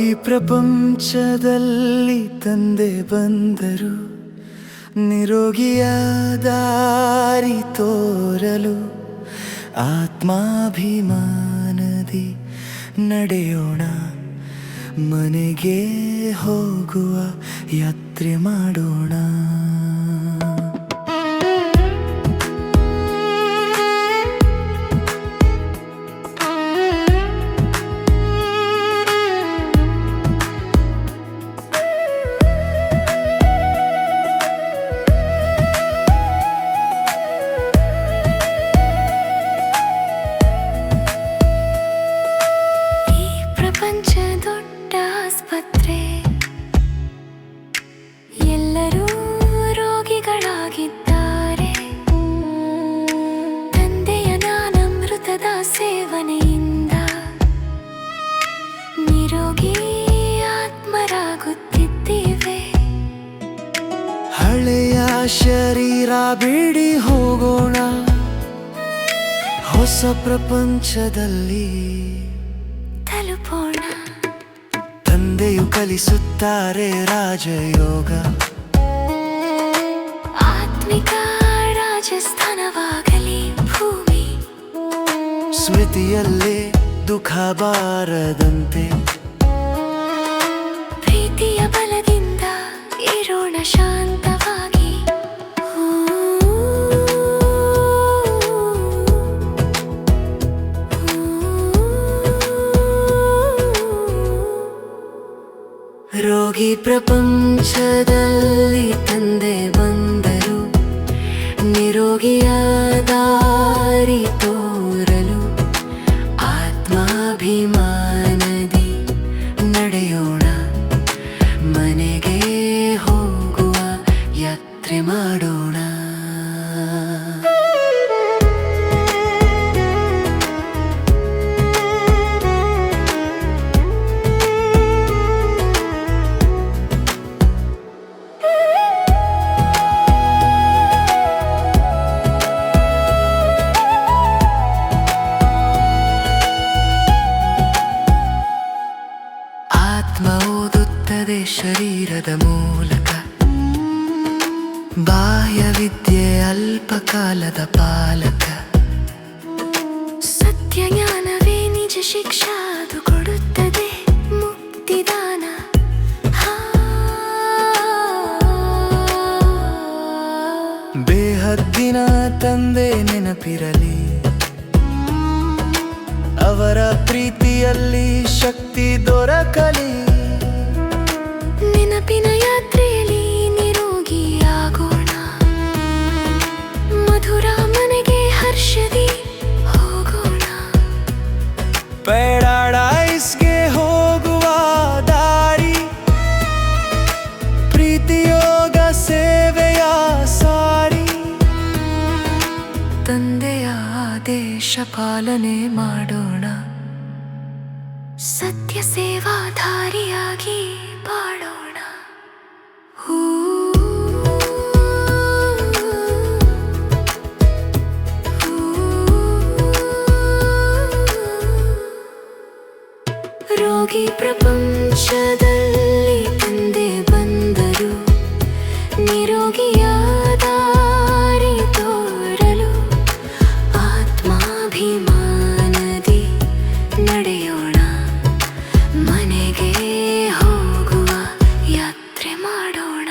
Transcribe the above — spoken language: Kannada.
ಪ್ರಪಂಚದಲ್ಲಿ ತಂದೆ ಬಂದರು. ನಿರೋಗಿಯ ದಾರಿ ತೋರಲು ಆತ್ಮಾಭಿಮಾನದಿ ನಡೆಯೋಣ. ಮನೆಗೆ ಹೋಗುವ ಯಾತ್ರೆ ಮಾಡೋಣ. ನಿರೋಗಿ ಆತ್ಮರಾಗುತ್ತಿದ್ದೇವೆ. ಹಳೆಯ ಶರೀರ ಬಿಡಿ ಹೋಗೋಣ. ಹೊಸ ಪ್ರಪಂಚದಲ್ಲಿ ತಲುಪೋಣ. ತಂದೆಯು ಕಲಿಸುತ್ತಾರೆ ರಾಜಯೋಗ. ಆತ್ಮಿಕ ರಾಜಸ್ಥಾನವಾಗಲಿ ಭೂಮಿ. ಸ್ಮೃತಿಯಲ್ಲೇ ದುಃಖ ಬಾರದಂತೆ. ಶಾಂತವಾಗಿ. ರೋಗಿ ಪ್ರಪಂಚದಲ್ಲಿ ತಂದೆ ಬಂದರು. ನಿರೋಗಿಯ ಮಾಡೋಣ. ಆತ್ಮ ಓದುತ್ತದೆ ಶರೀರದ ಮೂಲಕ ಬಾಹ್ಯ ವಿದ್ಯೆ ಅಲ್ಪಕಾಲದ ಪಾಲಕ. ಸತ್ಯ ಜ್ಞಾನವೇ ನಿಜ ಶಿಕ್ಷಾ ಅದು ಕೊಡುತ್ತದೆ ಮುಕ್ತಿದಾನ. ಬೇಹದ್ದಿನ ತಂದೆ ನೆನಪಿರಲಿ. ಅವರ ಪ್ರೀತಿಯಲ್ಲಿ ಶಕ್ತಿ ಪ್ಯಾರಡೈಸ್ಗೆ ಹೋಗುವ ದಾರಿ. ಪ್ರೀತಿಯೋಗ ಸೇವೆಯ ಸಾರಿ. ತಂದೆಯ ಆದೇಶ ಪಾಲನೆ ಮಾಡೋಣ. ಸತ್ಯ ಸೇವಾಧಾರಿಯಾಗಿ ಬಾಳೋಣ ಪ್ರಪಂಚದಲ್ಲಿ ತಂದೆ ಬಂದರು. ನಿರೋಗಿಯ ದಾರಿ ತೋರಲು ಆತ್ಮಾಭಿಮಾನದಿ ನಡೆಯೋಣ. ಮನೆಗೆ ಹೋಗುವ ಯಾತ್ರೆ ಮಾಡೋಣ.